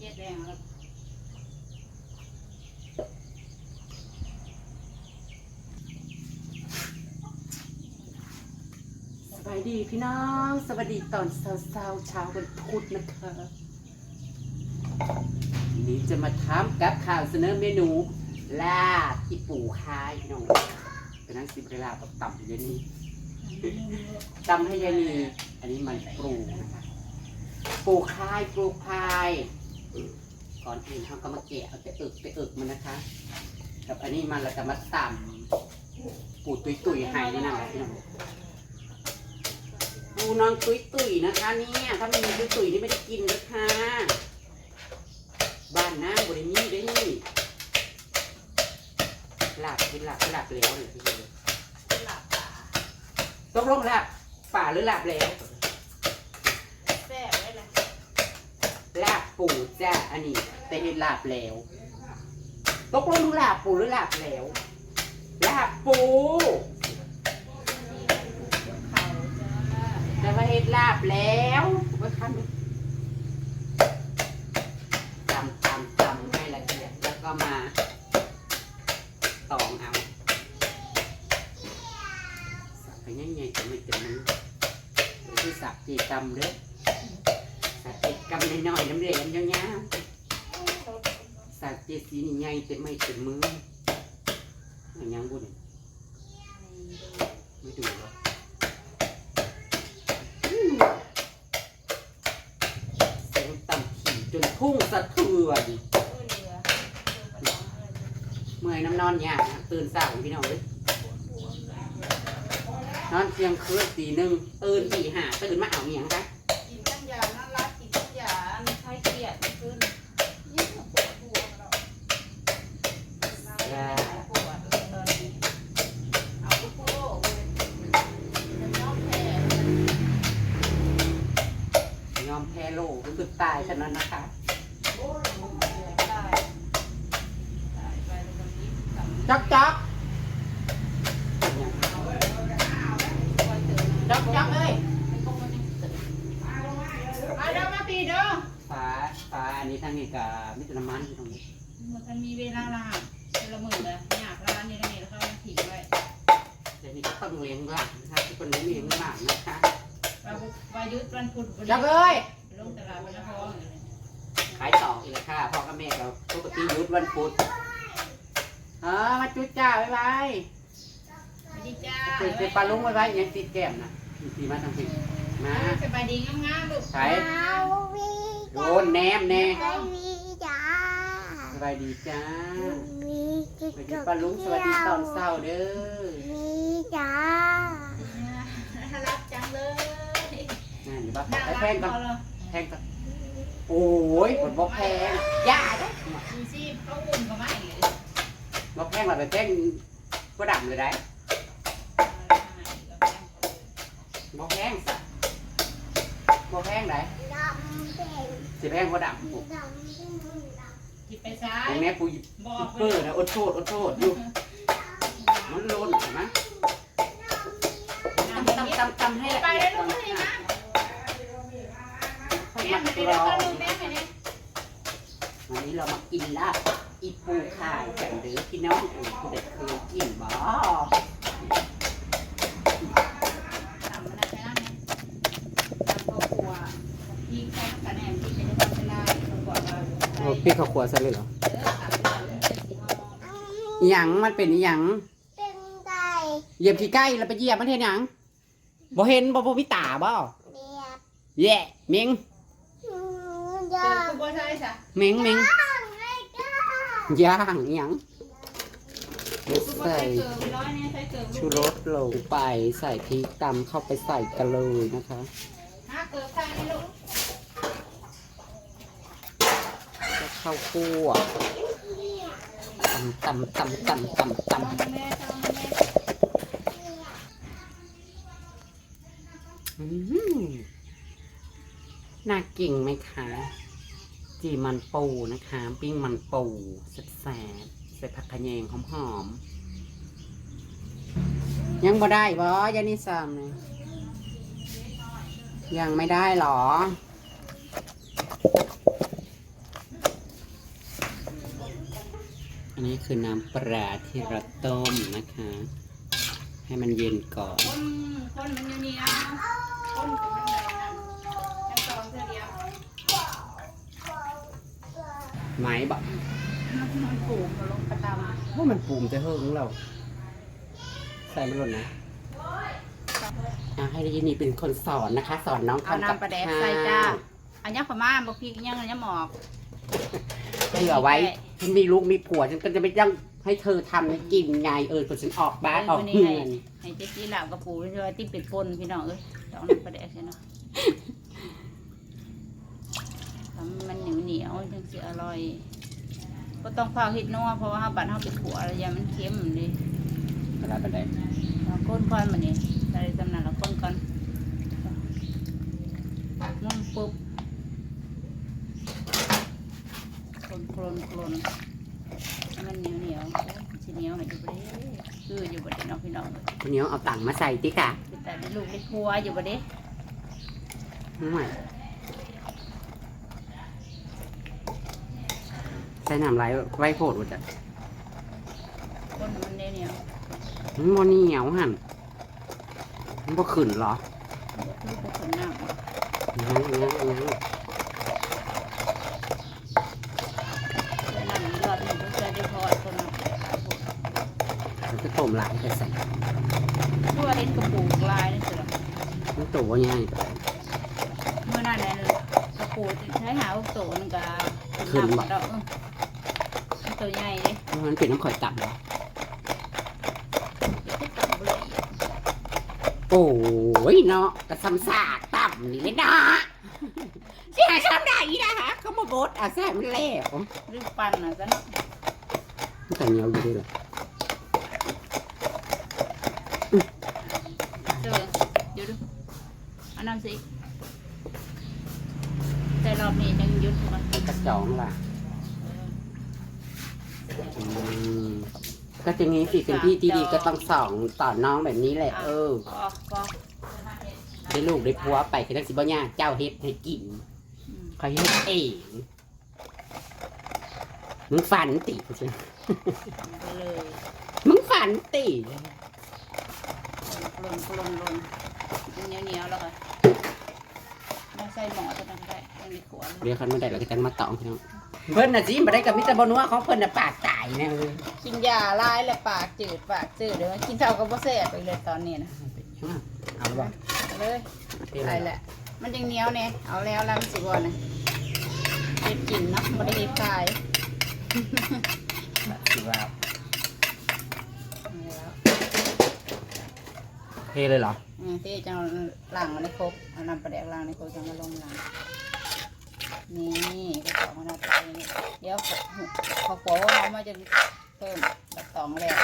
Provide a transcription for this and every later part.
เย็ดแดงแล้วสบายดีพี่น้องสวัสดีตอนเช้าเช้าเช้าวันพุธนะคะวันนี้จะมาทำกับข่าวเสนอเมนู ลาบที่ปู่คายน้องเป็นนั่งซิบเวลาบต่ำให้ยายนี่ตำให้ยายนี่อันนี้มันปลูนะคะปลูคายปลูคาย ก่อนอื่นเขาก็มาแกะเอาแต่เอิกแต่เอิกมันนะคะกับอันนี้มันแล้วก็มาตำปูตุยตุยๆให้นี่นั่นแหละพี่น้องดูน้องตุยตุยนะคะเนี่ยถ้าไม่มีตุยตุยนี่ไม่ได้กินเลยค่ะบ้านน้าบริมีได้นี่หลับเป็นหลับหลับแล้วเลยพี่เลยหลับตาตกลงหลับป่าหรือหลับแล้ว แซ่บไว้เลย หลับ ปู่จ้าอันนี้แต่เห็นหลับแล้ว ตกลงหลับปู่หรือหลับแล้วหลับปู่เขาจ้าแต่ว่าเห็นหลับแล้ว ต็มไม่เต็มมืออันยังบุญไม่ดูหรอเสียงต่ำถี่จนพุ่งสะเทือนเมื่อยน้ำนอนยากนะตื่นสายพี่น้องเลยนอนเที่ยงคืนตีหนึ่งตื่นตีห้าตื่นมาเอาเมียงคะ คือตายฉะนั้นนะคะตายตายไปแล้ววักลักจ๊อกจ๊อกเอ้ยเอาเด้อมาปีเด้อฟ้าฟ้าอันนี้ทั้งนี้กับมิตรน้ำมันที่ตรงนี้มันมีเวลาลาเวลาหมื่นเลยอยากร้านนี้ได้แล้วก็ทิ้งไว้เดี๋ยวนี้ก็ต้องเลี้ยงหลานนะคะทุกคนเลี้ยงหลานนะคะวายุทธ์วันพุธจ๊อกเอ้ย ลงตลาดวันละพอขายต่ออีกแล้วค่ะพ่อกับแม่เราปกติหยุดวันพุธเออมาจุดจ้าบ๊ายบายสวัสดีจ้าติดติดปลาลุงบ๊ายบายยังติดแก้มนะตีมาทางผิดมาสบายดีงามๆลูกใช้โดนแนมแน่ไม่มีจ้าสบายดีจ้ามีสวัสดีป้าลุงสวัสดีตอนเช้าเด้อมีจ้ารักจังเลยนั่นอยู่ปะน่าไปรักแพงพก่ออนเลย แพงก่อนโอ้ยผลบอกแพงย่าเด้อดูสิเขาอุ่นกับไม่เลยบอกแพงเราไปแพงก็ดับเลยได้บอกแพงสับอกแพงไหนดำเป็นสิแพงก็ดับดำเป็นดจิบไปซ้าตยรงนี้ปูบอกเปอร์นะอดโทษอดโทษอยู่มันโลนเห็นไหมตำตำตำตำให้ละไปเอียได้ดลูก่อกนเลยนะ นะค่อยแม่มาไม่กได้รแล้วอก็งลูกแม่ไม่ได้วันนี้เรามากินลาบอีปูขายกันหรือพี่น้องอื่นผู้ใดเคยกินบ่ทำอะไรไปนั่นเนี่ยทำครอบครัวพี่ใช้กระแนนพี่จะได้ทำเวลาก่อนว่าพี่เขาขวดซะเลยเหรอเออตัดเลยสีทองอหยังมันเป็นอหยังำเป็นไก่เหยียบขี้ใกล้แล้วไปเหยียบมันเห็นหยังบ่เห็นบ่บ่มีตาบ่เรียบแย่เมงหนู เจยาอคุณบัวใช่จ้ะเมงเมงไม่กล้าย่างอหยังคุณบัวใส่ใช่เจอร้อยเนี่ยใช่เจอชูรสลงไปใส่พริกตำเข้าไปใส่กันเลยนะคะห้าเกิดใช่ลูกก็เข้าวคั่วตำตำตำตำตำตต้องแม่ต้องแม่ำอื้อหือน่ากินไหมคะ จีมันปูนะคะ ปิ้งมันปูแซ่บแซ่บใส่ผักขะแยงหอมหอมยังบ่ได้บ่ยานิสามเลยยังไม่ได้หรอ อันนี้คือน้ำปลาที่เราต้มนะคะ ให้มันเย็นก่อน ไม้บอกมันปลูกมาลงประตว่ามันปูมจะเฮิงเรา ใส่ไม่หล่นนะอะให้ได้ยินนี่เป็นคนสอนนะคะ สอนน้องำเอาทำกับน้ำปลาแดกข้าวใส่จ้าอันนี้ขม่าบอกพี่ยังอันนี้หมอก เผื่อไว้ฉันมีลูกมีผัวฉันก็จะไม่ต้องให้เธอทำให้กินไงเออพอฉันออกบ้านออกเงินให้เจ๊จีหลับกระปูด้วยที่เป็ดปนพี่น้องเอ้ยต้องน้ำปลาแดกใช่เนาะทำ มันเหนียวเหนียวๆจังสิอร่อย ก็ต้องเฝ้าเห็ดนัวเพราะว่าบัตรเขาเป็นผัวอะไรอย่างมันเค็มเลยเวลาเป็นไดเราก้นก้อนมันนี่ใส่ตำนานเราก้นก้อนมุ่งปุ๊บโคลนโคลนโคลนให้มันเหนียวเหนียวโอ้ยสิเหนียวให้อยู่บ่เด้คืออยู่บ่เด้น้องพี่น้องเลยทีนี้เอาตังค์มาใส่ติค่ะคือแต่ได้ลูกได้ครัวอยู่บ่เด้ไม่ ใส่น้ำไหลไว้โพดว่าจะก้นมันเหนียวเหนียวมันโมเหนียวหันมันบ่ขึ้นเหรอบ่คือบ่ขนน้ำงั้นงั้นงั้นใส่น้ำอีกรอบหนึงก็ใส่ได้พอต้นน้ำหลายพวกมันก็ต้มหลายไปใส่ทั่วเห็นกระปูกลายนี่สิล่ะมันตัวง่ายไปเมื่อนั้นเนี่ยกระปูใช้หาพวกโตนึงก็ขึ้นบ่ดอกเออมัน ตัวใหญ่เลยเพราะมันเป็นน้ำข่อยตับเหรอเดี๋ยวจะตัดบุหรี่โอ้ยเนาะกระซำสากตับนี่เลยนะเสียชอบได้อีนะคะเขามาบดอะแซ่บมันแล้วหรือปั่นน่ะซะเนาะมันแต่เหนียวอยู่ด้วยเหรอเจอเดี๋ยวดูอันนั้นสิแต่รอบนี้ยังหยุดมันกระจองล่ะอืม ก็จะงี้สิเป็นพี่ที่ดีก็ต้องสอนสอนน้องแบบนี้แหละเออก็ก็ได้ลูกได้ผัวไปคือทั้งสิบ่ยากเจ้าเฮ็ดให้กินอืมเขาเฮ็ดเองมึงฝันติใช่ไหมไปเลยมึงฝันติกลนกลนกลนเหนียวเหนียวๆแล้วก็มา ใส่หม้อตัวนั้นก็ได้ยังในขวดเดี๋ยวคันไม่ได้เราก็จะมาตองพี่น้องเพิ่นน่ะสิมาได้กับมิตรบนัวของเพิ่นน่ะปากตายแน่เลยกินยาลายและปากจืดปากจืดเดี๋ยวกินเท่ากับบ่แซ่บไปเลยตอนนี้นะเอาบ่เอาเลยเท่าไปไหร่แหละ มันยังเหนียวเนี่ยเอาแล้วแล้วมันสิบ่นะเฮ็ดกินเนาะบ่ได้เฮ็ดขายสิว่าเอา เทเลยเหรออืมที่จังล้างมันในครกเอาน้ำปลาแดกล้างในครกจังมาลงล้างนี่ก็ตอกมาหน้าตาอย่างนี้เดี๋ยวพอผัวว่าเรามาจะเพิ่มแบบตองแล้ว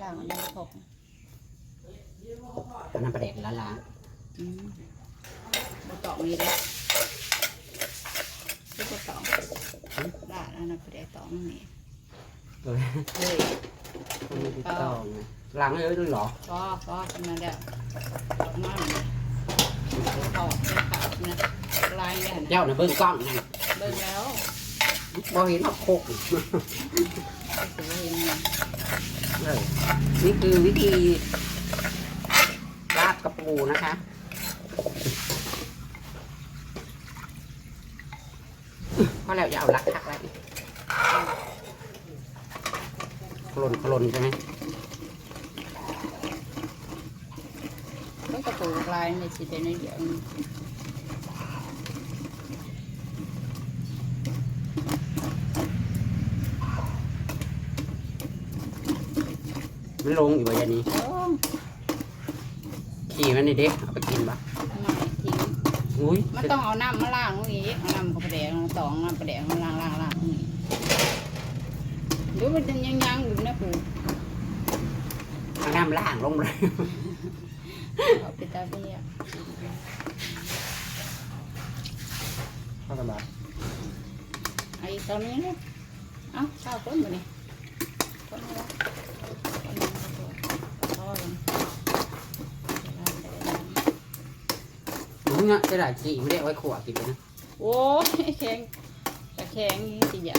ล้างมันในครกเอาน้ำประเด็นละล้างอืมบ่ตองนี่เด้ที่บ่ตองได้แล้วน้ำปลาแดกตองนี่เออเฮ้ยต้อง มีติดต่อไงล้างเยอะด้วยเหรอก็ก็ทำนั่นแหละออกมาเลยถอดเป็นขาวนะลายเนี่ยเจ้าน่ะเบิ่งกล้องนั่นเบิ่งแล้วบ่เห็นว่าโคกก็ถือว่าเห็นเนี่ยเออนี่คือวิธีลาบกระปูนะคะพอแล้วอย่าเอาลักทักแล้วโคลนโคลนใช่ไหม ก็กระปูลายเนี่ยสิเป็นในเดียวนี่มันลงอยู่ว่าอย่างนี้โอ้ขี่มันนี่เด็กเอาไปกินปะไม่ทิ้งอุ้ยมันต้องเอาน้ำมาล้างตรงนี้เอาน้ำกระแดงตองน้ำกระแดงมาล้างล้างล้างตรงนี้เดี๋ยวมันจะยังยังอยู่นะปูเอาน้ำล่างลงเลย เอาไปตาเบี้ยเข้ากันบ้าไอ้ตอนนี้เนี่ยเอ้าข้าวต้นมาเนี่ยต้นอะไรต้นนี้ก็ตัวทอดเลยมึงเนี่ยจะได้ขี่ไม่ได้เอาไว้ขวดกินเลยนะ โอ้ยแข็งตะแข็งนี่สิอย่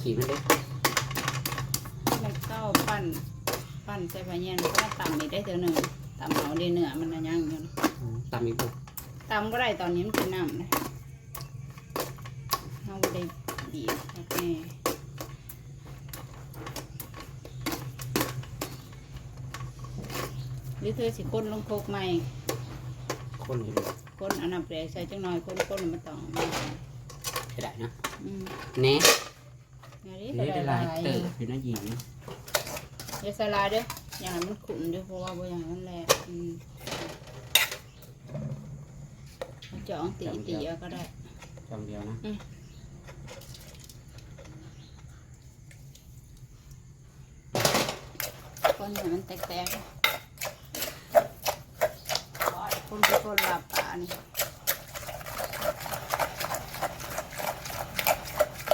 เสียดายขี่มันเด้แล้วก็ปั้น ปั้นใส่ผ้าเย็นก็มาตำอีกได้เท่าหนึ่งตำเอาเดเนื้อมันน่ะยังอยู่นะอืมตามอีกบุตำก็ได้ตอนนี้มันเป็นน้ำเลยเอาบ่ได้บีบโอเคหรือเธอสิก้นลงโคกใหม่ คนอยู่เลยก้นอันนับแรกใส่จังหน่อยก้นก้นมันต้องมาเสียดายเนาะอืม เน่อั นนี้เน่ก็ได้ได้หหลาลายยเติบอยู่นะหญิงอย่าใส่หลายเด้ออย่างนั้นมันขุ่นเด้อเพราะว่าบ่อย่างนั้นแหละอืมเอาจ่องตีตีเอาก็ได้จองเดียวนะคนให้มันแตกๆคนเป็นคนหลับตานี่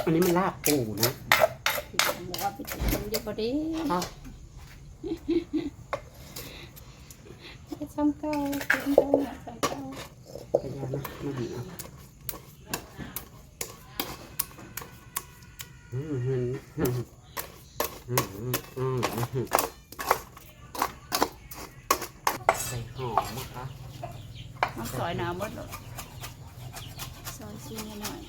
อันนี้มันลาบปูนะพี่ ผมบอกว่าพี่จะทำเยอะพอดีอ้าวไอ้ซ้ำเก่าซ้ำเก่าเนี่ยซ้ำเก่าพยายามนะมาบีบเอาอืมอืมอืมอืมอืมอืมอืมใส่หอมนะคะมันซอยหนาวหมดเลยซอยชิ้นหน่อย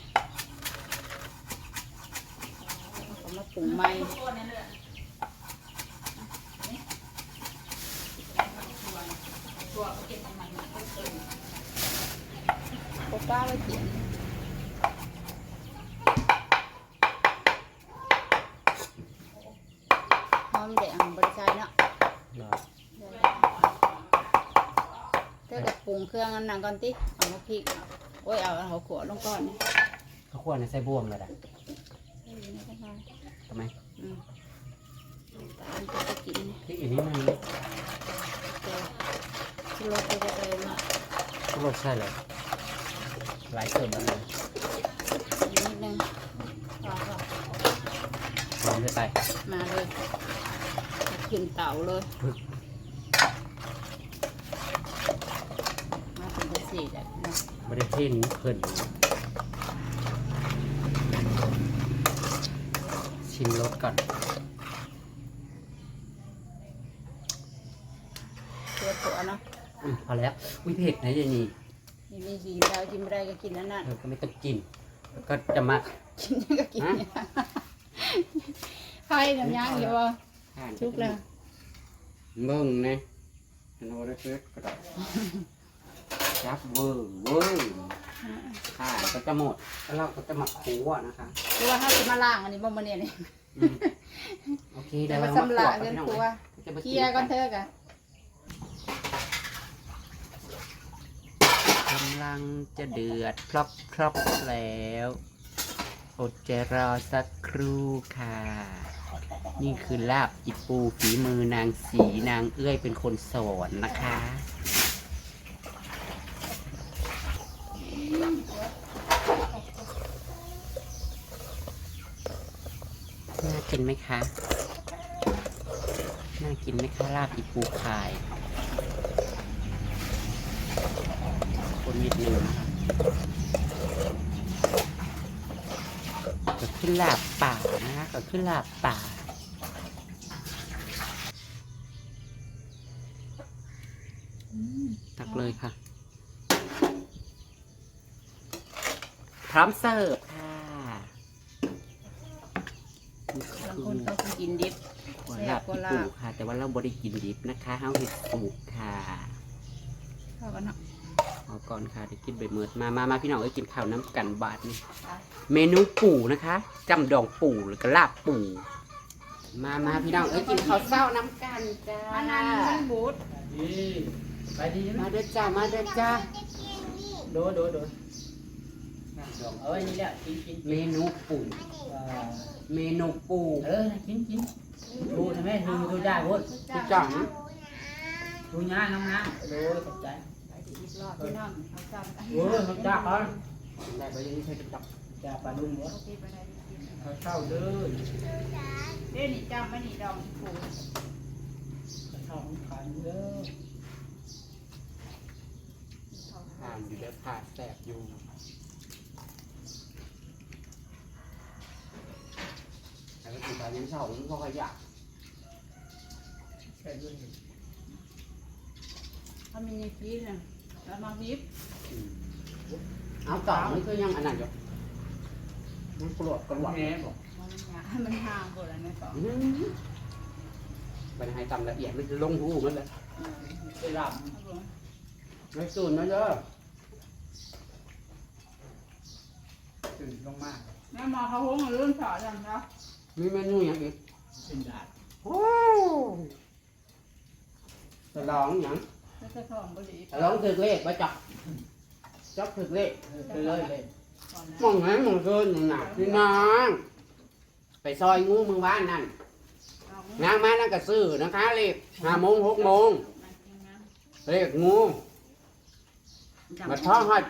เอามาปรุงใหม่โคก้าไว้เขียนหอมแดงบริใจเนาะรอเธอจะปรุงเครื่องอันนั้นก่อนติเอามาพริกโอ้ยเอาเอาขวดลงก่อนนี่ข้าวคั่วในใส่บวมเลยนะ ใส่อยู่ในกระทะ ทำไม อืมตามจะไปกินนี่ พริกอันนี้มันชิโร่ไปก็เลยมารสใช่เลยหลายเติมแล้วเลยนิดนึงพอก็หอมเลยไปมาเลยขึ้นเต่าเลยปึ๊กมาถึงจะสี่แล้วนะไม่ได้เท่นี้เพิ่นชิมรสก่อน ตัวตัวเนาะ อืมพอ แล้วอุ้ยเผ็ดนะยายนี่นี่มีสีดาวกินไม่ได้ก็กินนั่นน่ะเออก็ไม่ต้องกินแล้วก็จะมากินยังก็กินเนี่ยไข่น้ำยางอยู่บ่ทานชุกแล้วเบิ่งนะอันโน้ตเล็กก็ได้จับเวอร์เวอร์ค่ะก็จะหมดแล้วเราก็จะมาคั่วนะคะคือว่าถ้าจะมาล้างอันนี้บ่มาเนี่ยนี่อืมโอเคแต่เดี๋ยวมาเรามาสำลักคั่วเกินกันครัวจะมาเคลียร์ก่อนเถอะกะำลังจะเดือดพรอบพรอบแล้ว อดใจรอสักครู่ค่ะ นี่คือลาบอิปูฝีมือนางสีนางเอื้อยเป็นคนสอนนะคะน่ากินไหมคะ น่ากินไหมคะลาบอิปูขาย คนนิดนึงนะคะก็ขึ้นลาบป่านะคะก็ขึ้นลาบป่าตักเลยค่ะ พร้อมเสิร์ฟค่ะนี่บางคือคนเขาก็กินดิบหัวลาบที่ปลูกค่ะ แต่ว่าเราบริกินดิบนะคะเฮาเห็ดปลูกค่ะ เข้ากันเนาะเอา ก่อนค่ะเดี๋ยวกินใบเมิดมามามาพี่น้องเอ้ยกินข้าวน้ำกันบาทนี่เมนูปู่นะคะจำดองปู่หรือก็ลาบปู่มามาพี่น้องเอ้ยกินข้าวเศร้าน้ำกันจ้าอันนั้นมันบูดไปดีมานะเด้อจ้ามาเด้อจ้าจะกินนี่โดโดโดเอาไว้นี่แหละกินกินเมนูปู่เอ่อเมนูปู่เออกินกินดูใช่ไหมดูดูได้พุททุกจังดูง่ายน้ำน้ำโดขอบใจไปที่ ถ้เอาจำโอ้มันยากอะ ได้ไปยังไม่ใช่จับจะปลาลุงเหรอเอาเข้าเด้อเด้นี่จำไม่นี่ดองผูเอาข้าของขันเด้อผ่านอยู่แล้วผ่านแสบอยู่แต่ก็ถือตาเลี้ยงเช่าก็ขยะใช่ด้วย เขามีนิกี้นะ แล้วมาวิบเอาต่อมันคือยังอันนั้นอยู่มันกรวดกรวดแม่บอกมันยาให้มันห่างกว่าแล้วในสองอื้อหือมันให้ตำละเอียดมันจะลงหูมันเลยไปรไม่สูนนะเด้อำตื่นลงมาแม่หมอเขาห้องเรื่องสอนจังครับมีเมนูอย่างอีกเป็นดาดโอ้ฉลองอย่าง แล้วจะทองบุหรี่ฉลองถึกเลขไว้จับจับถึกเลขไปเลยเลยก่อนนะมองให้มองเกินอย่างหนักพี่น้องไปซอยงูมือบ้านนั่นเอานางมานั่นก็ซื้อนะคะเลขห้าโมงหกโมงเลขงู มาท้องหัด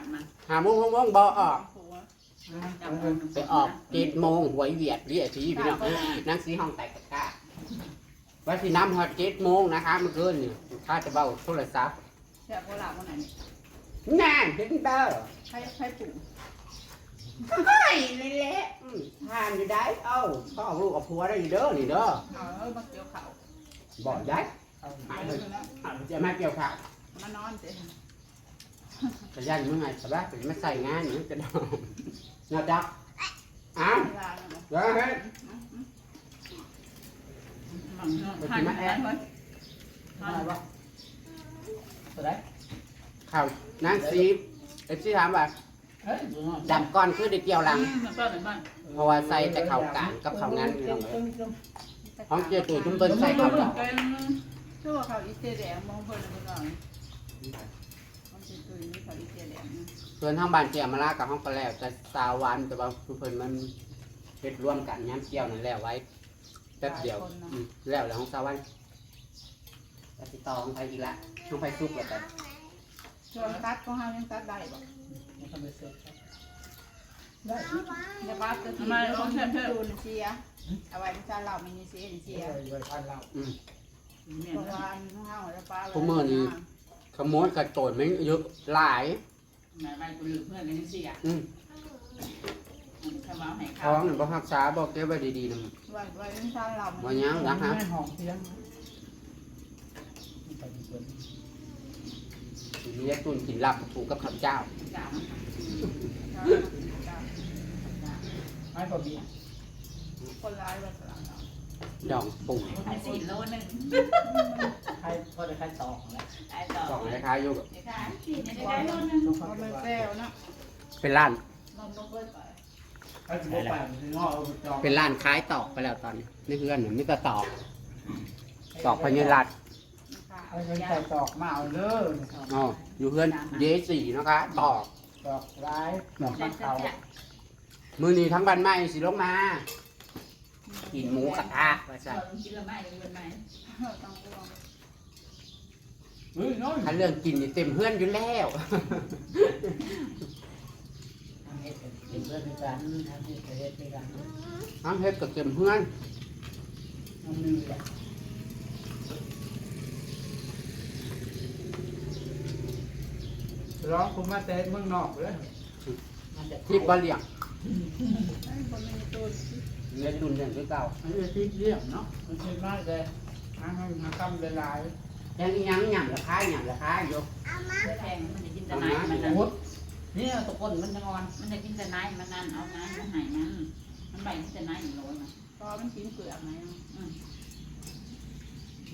ห้าโมงหกโมงบ่ออกหัวไปออกเจ็ดโมงหวยเวียดเรียกสีพี่น้องนางสีห้องแตกกะกะ ว่าสีน้ำหอดเจ็ดโมงนะคะเมื่อคืนนี่ถ้าจะเบาโทรศัพท์แซ่บโบราณวันไหนนี่น่าเห็นเด้อใช้ใช้ปุ๋งเฮ้ยเละๆอืมทานอยู่ได้เอ้าพ่อเอาลูกกับผัวได้อยู่เด้อนี่เด้อเอาเออมาเกี่ยวเขาบอกได้เอามาเอาเลเลยยนะอะจะมาเกี่ยวข้าวมานอนเจ๊กระยันเมื่อไงสบายเป็นมาใส่งานนี่จะดองนาดักอ้าวเวลาเนี่ยเดี๋ยว เฮ้ยทานแอนอะไรวะตัวไหนข้าวนางซีเอฟซีถามว่าเฮ้ยดูหน่อยดำก้อนคือได้เกี่ยวหลัง มันก็เป็นบ้านเพราะว่าใส่แต่ข้าวกานกับข้าวงานนี่น้องเอ้ยห้องเจียตู่จุ่มเปิ้นใส่เขาข้าวเป็ดอนกชื่อว่าเขาอีเจแดงมองเพิ่นไปก่อนมันจะตุยนี่เขาอีเจแดงส่วนห้องบ้านเจียมาลากับห้องก็แล้วแต่สาววันแต่ว่าเพิ่นมันเฮ็ดร่วมกันย้ำเกี่ยวนั่นแล้วไว้ แป๊บเดียวอืมแล้วแล้วห้องสาววันแล้วติดต่อของไปอีกละห้องไปซุกแล้วกันช่วงตัดก็ห้ามยังตัดได้บ่ไม่ทำไปเสร็จอย่าบ้าจะทีมันต้องเพิ่มตูนเสียเอาไว้ที่จานเราไม่มีเสียเสียไว้พันเราอืม เพราะว่าห้าวจะป้าขโมยกระโจนไม่เยอะหลายแม่ไปกูลืมเพื่อนกันนี่สิอะอืม ข้าวเมาให้ท้ข้าอวงนี่บ่รักษาบ่เก็บไว้ดีๆนำไว้ไว้ที่จานเราบ่ยังนะฮะไม่หอมเพียงไปดีกว่ามีแต่ตุนกินลับถูกกับข้าวเจ้าจ้าไม่พอดีคนร้ายแบบเราดองปุ่งให้สี่โลนึงใครพอจะใครตอกแล้วไอ้ต่อดองราคายอยู่ไอ้ค่ะสี่เนี่ยได้โลนึงเขาเป็นแก้วนะเป็นร้านนมนกเบิ้ลไป ไอ้ถึงไปถึงงอเอาไปจองเป็นร้านขายตอกไปแล้วตอนนี้ในเฮือนน่ะมีแต่ตอกตอกพญรัตน์นะคะไอ้ใส่ตอกมาเอาเด้ออ๋ออยู่เฮือนเยสี่นะคะตอกตอกร้ายตอกแซ่ข้างบเขามื้อนี้ทั้งบ้านใหม่สิลงมากินหมูกระทะว่าๆซั่นเรากินละไม่เลยวันไหนต้องลองเฮ้ยน้อยถ้าเรื่องกินนี่เต็มเฮือนอยู่แล้วทำเฮ็ด เรื่อนกันทำเฮ็ดเฮ็ดด้วยกันน้ำเฮ็ดก็เต็มเฮือนน้ำนึ่งแหละร้องคุณมาแต่เมืองนอกเลยมาจากทิพย์บ่เลี้ยงให้คนมีตูนเลี้ยงดุนเลี้ยงคือเก่าอันนี้ที่เลี้ยงเนาะมันเป็นมากเลยหาให้มาคำหลายยังยังหยั่งราคาหยั่งราคาอยู่แพงมันจะกินแต่ไหนมันๆนั่นโอ้นี่ตะกนมันจะงอนมันจะกินแต่ไหนมันนั่นเอาน้ำมาให้มันมันใบกินแต่ไหนอีกโลนะพอมันกินเปลือกไหม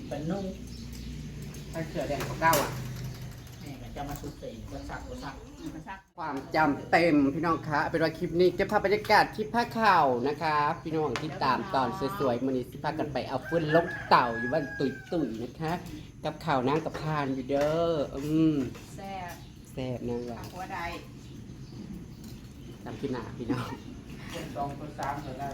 เป็นนุ่งถ้าเสือแดงกว่าเก่าอะแม่ก็จะมาสุดสีก็สักก็สักมันก็ซักความจำเต็มพี่น้องคะเป็นว่าคลิปนี้จะพาบรรยากาศคลิปผ้าข่าวนะคะ พี่น้องที่ตามตอนสวยๆมันนี้สิพากันไปเอาฟื้นลกเต่าอยู่บ้านตุยตุยๆนะคะ กับข่าวนางกับพานอยู่เด้ออืมแซ่บ แซ่บนางว่าหัวใดตามที่หนาพี่น้อง สองคนสามก็ได้